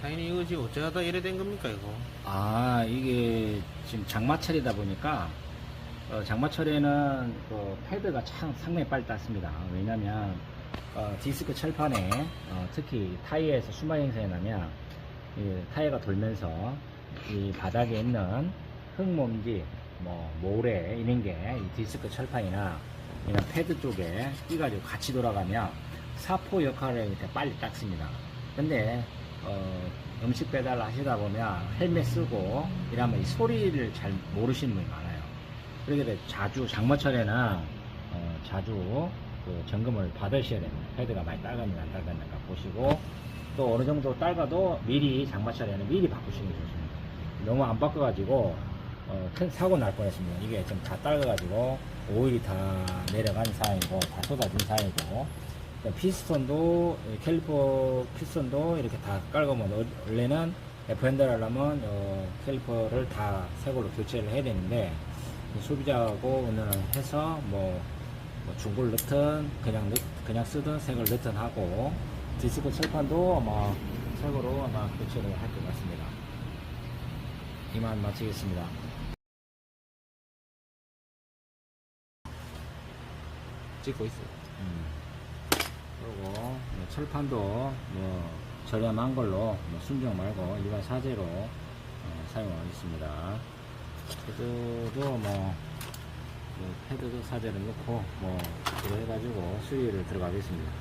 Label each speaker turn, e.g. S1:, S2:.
S1: 사인이 이거 지금 어쩌다 이래 된 겁니까 이거?
S2: 아, 이게 지금 장마철이다 보니까 어, 장마철에는 그 패드가 참 상당히 빨리 땄습니다. 왜냐면 어, 디스크 철판에 어, 특히 타이어에서 수마 행성이 나면 이 타이어가 돌면서 이 바닥에 있는 흙먼지, 뭐 모래 이런 게이 디스크 철판이나 이런 패드 쪽에 끼가지고 같이 돌아가면 사포 역할을 이렇게 빨리 닦습니다. 근데 어, 음식 배달 하시다 보면 헬멧 쓰고 이러면 이 소리를 잘 모르시는 분이 많아요. 그렇게 돼 자주 장마철에는 어, 자주 그 점검을 받으셔야 됩니다. 패드가 많이 딸갔는가 안 딸갔는가 보시고 또 어느 정도 딸가도 미리 장마철에는 미리 바꾸시는 게 좋습니다. 너무 안 바꿔가지고 어, 큰 사고 날 뻔했습니다. 이게 좀다 딸가가지고 오일이 다 내려간 사이고 다 쏟아진 사이고 또 피스톤도 이 캘리퍼 피스톤도 이렇게 다 깔고면 어- 원래는 F핸들 하려면 어, 캘리퍼를 다 새 걸로 교체를 해야 되는데 이 소비자하고 오늘 해서 뭐, 뭐 중고를 넣든 그냥 넣, 그냥 쓰든 새걸 넣든 하고 디스크 철판도 아마 새 거로 아마 교체를 할 것 같습니다. 이만 마치겠습니다.
S1: 찍고 있어요.
S2: 음. 그리고 뭐 철판도 뭐 저렴한 걸로 뭐 순정 말고 일반 사제로 어, 사용하겠습니다. 패드도 뭐, 뭐 패드도 사제를 넣고 뭐 그래 해가지고 수리를 들어가겠습니다.